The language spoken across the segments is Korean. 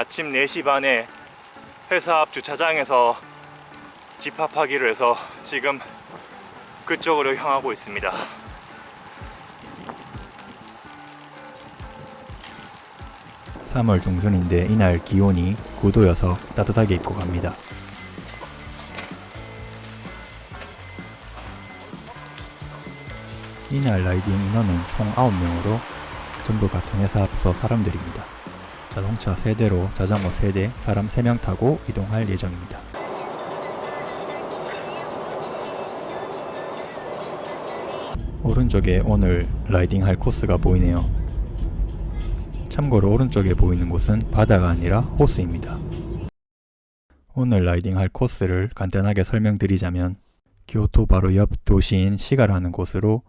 아침 4시 반에 회사 앞 주차장에서 집합하기로 해서 지금 그쪽으로 향하고 있습니다. (3월) 중순인데 이날 기온이 9도여서 따뜻하게 입고 갑니다. 이날 라이딩 인원은 총 9명으로 전부 같은 회사 앞서 사람들입니다. 자동차 3대로 자전거 3대, 사람 3명 타고 이동할 예정입니다. 오른쪽에 오늘 라이딩 할 코스가 보이네요. 참고로 오른쪽에 보이는 곳은 바다가 아니라 호수입니다. 오늘 라이딩 할 코스를 간단하게 설명드리자면 교토 바로 옆 도시인 시가라는 곳으로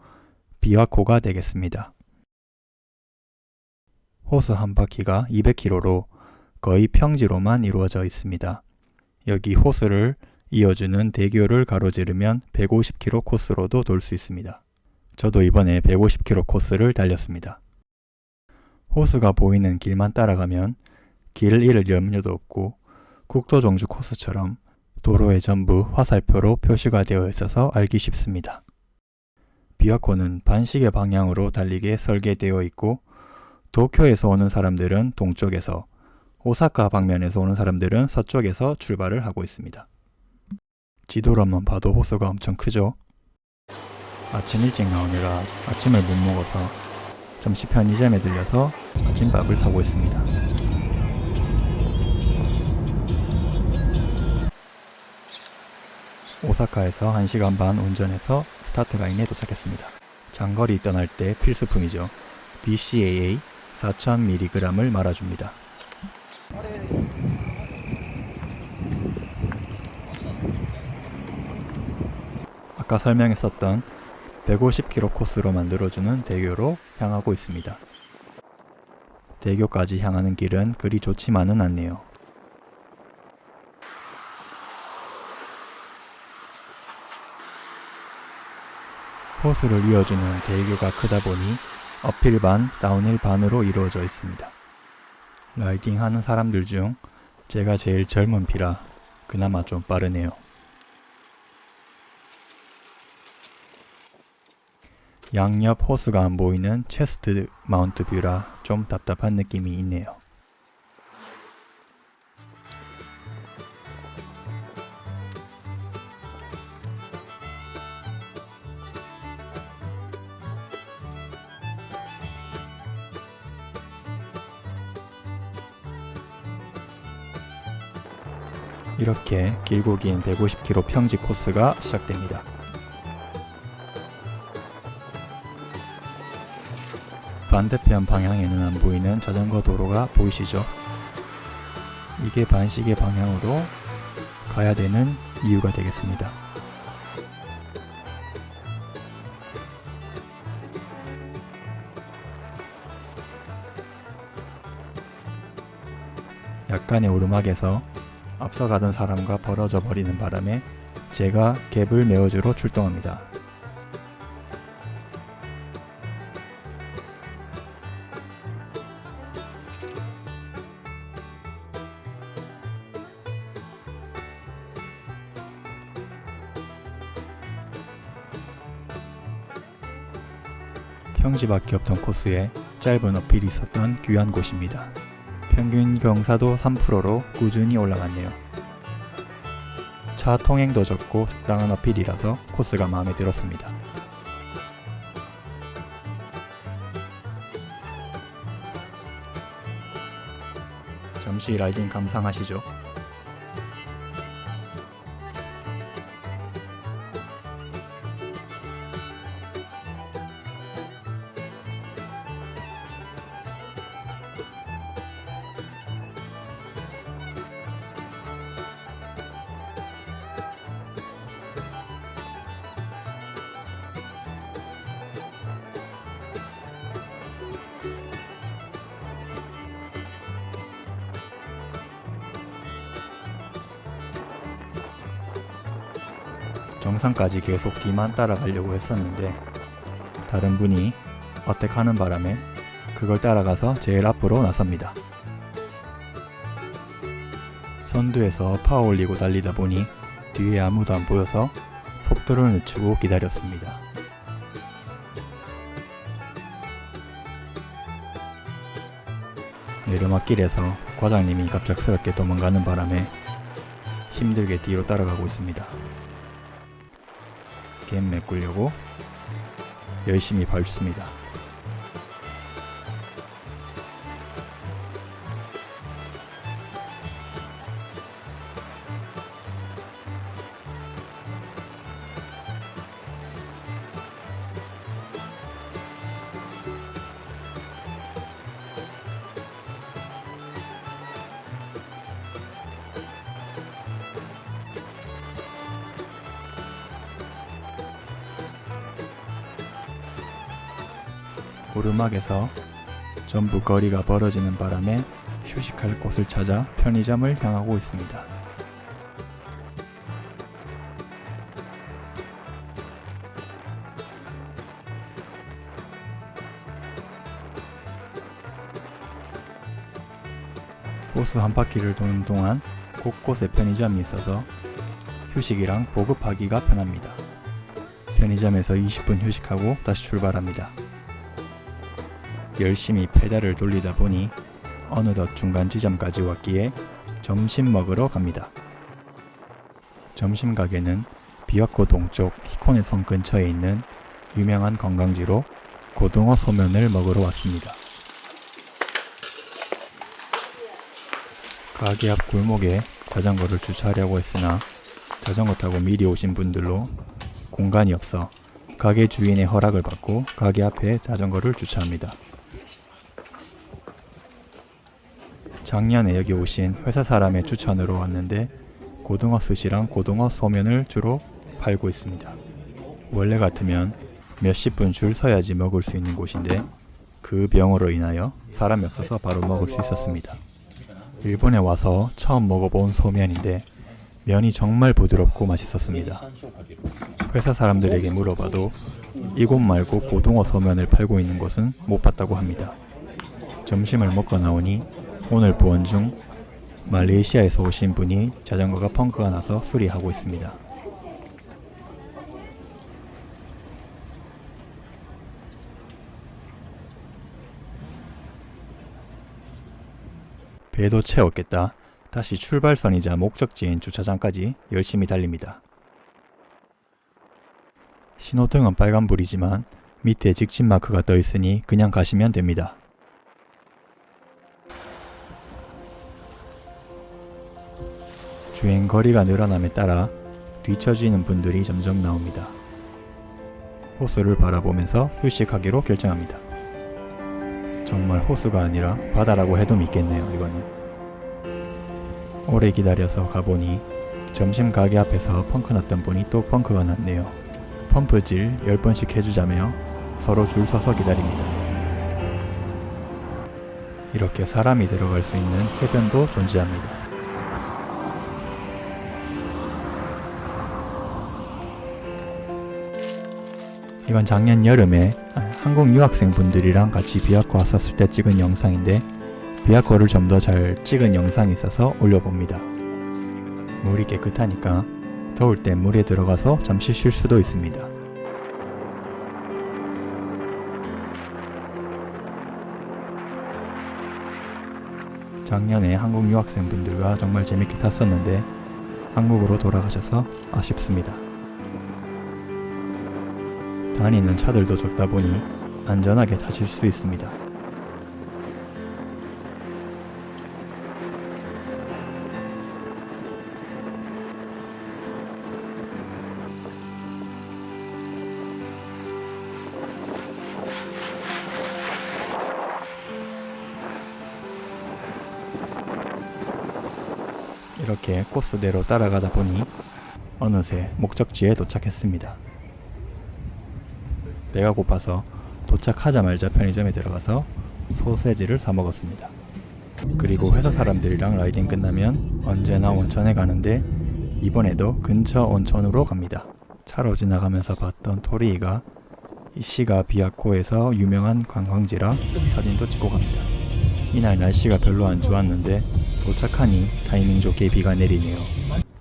비와코가 되겠습니다. 호수 한 바퀴가 200km로 거의 평지로만 이루어져 있습니다. 여기 호수를 이어주는 대교를 가로지르면 150km 코스로도 돌 수 있습니다. 저도 이번에 150km 코스를 달렸습니다. 호수가 보이는 길만 따라가면 길을 잃을 염려도 없고 국도 정주 코스처럼 도로에 전부 화살표로 표시가 되어 있어서 알기 쉽습니다. 비와코는 반시계 방향으로 달리게 설계되어 있고 도쿄에서 오는 사람들은 동쪽에서 오사카 방면에서 오는 사람들은 서쪽에서 출발을 하고 있습니다. 지도로만 봐도 호수가 엄청 크죠? 아침 일찍 나오느라 아침을 못 먹어서 잠시 편의점에 들려서 아침밥을 사고 있습니다. 오사카에서 1시간 반 운전해서 스타트 라인에 도착했습니다. 장거리 떠날 때 필수품이죠. BCAA 4000mg을 말아줍니다. 아까 설명했었던 150km 코스로 만들어주는 대교로 향하고 있습니다. 대교까지 향하는 길은 그리 좋지만은 않네요. 호수를 이어주는 대교가 크다 보니 어필 반, 다운힐 반으로 이루어져 있습니다. 라이딩 하는 사람들 중 제가 제일 젊은 피라 그나마 좀 빠르네요. 양옆 호수가 안 보이는 체스트 마운트 뷰라 좀 답답한 느낌이 있네요. 이렇게 길고 긴 150km 평지 코스가 시작됩니다. 반대편 방향에는 안 보이는 자전거 도로가 보이시죠? 이게 반시계 방향으로 가야 되는 이유가 되겠습니다. 약간의 오르막에서 앞서가던 사람과 벌어져 버리는 바람에 제가 갭을 메워주러 출동합니다. 평지밖에 없던 코스에 짧은 어필이 있었던 귀한 곳입니다. 평균 경사도 3%로 꾸준히 올라갔네요. 차 통행도 적고 적당한 어필이라서 코스가 마음에 들었습니다. 잠시 라이딩 감상하시죠. 정상까지 계속 뒤만 따라가려고 했었는데 다른 분이 어택하는 바람에 그걸 따라가서 제일 앞으로 나섭니다. 선두에서 파워 올리고 달리다 보니 뒤에 아무도 안 보여서 속도를 늦추고 기다렸습니다. 내리막길에서 과장님이 갑작스럽게 도망가는 바람에 힘들게 뒤로 따라가고 있습니다. 갬 메꾸려고 열심히 밟습니다. 오르막에서 전부 거리가 벌어지는 바람에 휴식할 곳을 찾아 편의점을 향하고 있습니다. 호수 한 바퀴를 도는 동안 곳곳에 편의점이 있어서 휴식이랑 보급하기가 편합니다. 편의점에서 20분 휴식하고 다시 출발합니다. 열심히 페달을 돌리다 보니 어느덧 중간 지점까지 왔기에 점심 먹으러 갑니다. 점심 가게는 비와코 동쪽 히코네 성 근처에 있는 유명한 관광지로 고등어 소면을 먹으러 왔습니다. 가게 앞 골목에 자전거를 주차하려고 했으나 자전거 타고 미리 오신 분들로 공간이 없어 가게 주인의 허락을 받고 가게 앞에 자전거를 주차합니다. 작년에 여기 오신 회사 사람의 추천으로 왔는데 고등어 스시랑 고등어 소면을 주로 팔고 있습니다. 원래 같으면 몇십 분 줄 서야지 먹을 수 있는 곳인데 그 병으로 인하여 사람이 없어서 바로 먹을 수 있었습니다. 일본에 와서 처음 먹어본 소면인데 면이 정말 부드럽고 맛있었습니다. 회사 사람들에게 물어봐도 이곳 말고 고등어 소면을 팔고 있는 곳은 못 봤다고 합니다. 점심을 먹고 나오니 오늘 보원 중 말레이시아에서 오신 분이 자전거가 펑크가 나서 수리하고 있습니다. 배도 채웠겠다. 다시 출발선이자 목적지인 주차장까지 열심히 달립니다. 신호등은 빨간불이지만 밑에 직진 마크가 떠 있으니 그냥 가시면 됩니다. 주행 거리가 늘어남에 따라 뒤처지는 분들이 점점 나옵니다. 호수를 바라보면서 휴식하기로 결정합니다. 정말 호수가 아니라 바다라고 해도 믿겠네요, 이거는. 오래 기다려서 가보니 점심 가게 앞에서 펑크 났던 분이 또 펑크가 났네요. 펌프질 10번씩 해주자며 서로 줄 서서 기다립니다. 이렇게 사람이 들어갈 수 있는 해변도 존재합니다. 이건 작년 여름에 한국 유학생 분들이랑 같이 비아코 왔었을 때 찍은 영상인데 비아코를 좀 더 잘 찍은 영상이 있어서 올려봅니다. 물이 깨끗하니까 더울 때 물에 들어가서 잠시 쉴 수도 있습니다. 작년에 한국 유학생분들과 정말 재밌게 탔었는데 한국으로 돌아가셔서 아쉽습니다. 다니는 차들도 적다 보니 안전하게 타실 수 있습니다. 이렇게 코스대로 따라가다 보니 어느새 목적지에 도착했습니다. 배가 고파서 도착하자마자 편의점에 들어가서 소세지를 사 먹었습니다. 그리고 회사 사람들이랑 라이딩 끝나면 언제나 온천에 가는데 이번에도 근처 온천으로 갑니다. 차로 지나가면서 봤던 토리이가 이시가 비아코에서 유명한 관광지라 사진도 찍고 갑니다. 이날 날씨가 별로 안 좋았는데 도착하니 타이밍 좋게 비가 내리네요.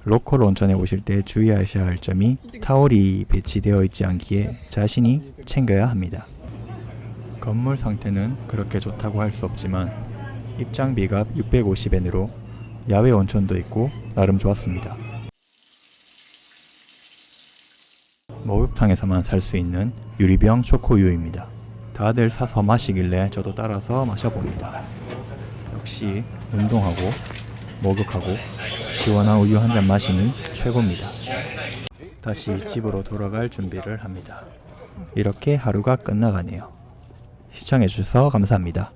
로컬 온천에 오실 때 주의하셔야 할 점이 타월이 배치되어 있지 않기에 자신이 챙겨야 합니다. 건물 상태는 그렇게 좋다고 할 수 없지만 입장비가 650엔으로 야외 온천도 있고 나름 좋았습니다. 목욕탕에서만 살 수 있는 유리병 초코우유입니다. 다들 사서 마시길래 저도 따라서 마셔봅니다. 역시 운동하고 목욕하고 시원한 우유 한 잔 마시니 최고입니다. 다시 집으로 돌아갈 준비를 합니다. 이렇게 하루가 끝나가네요. 시청해주셔서 감사합니다.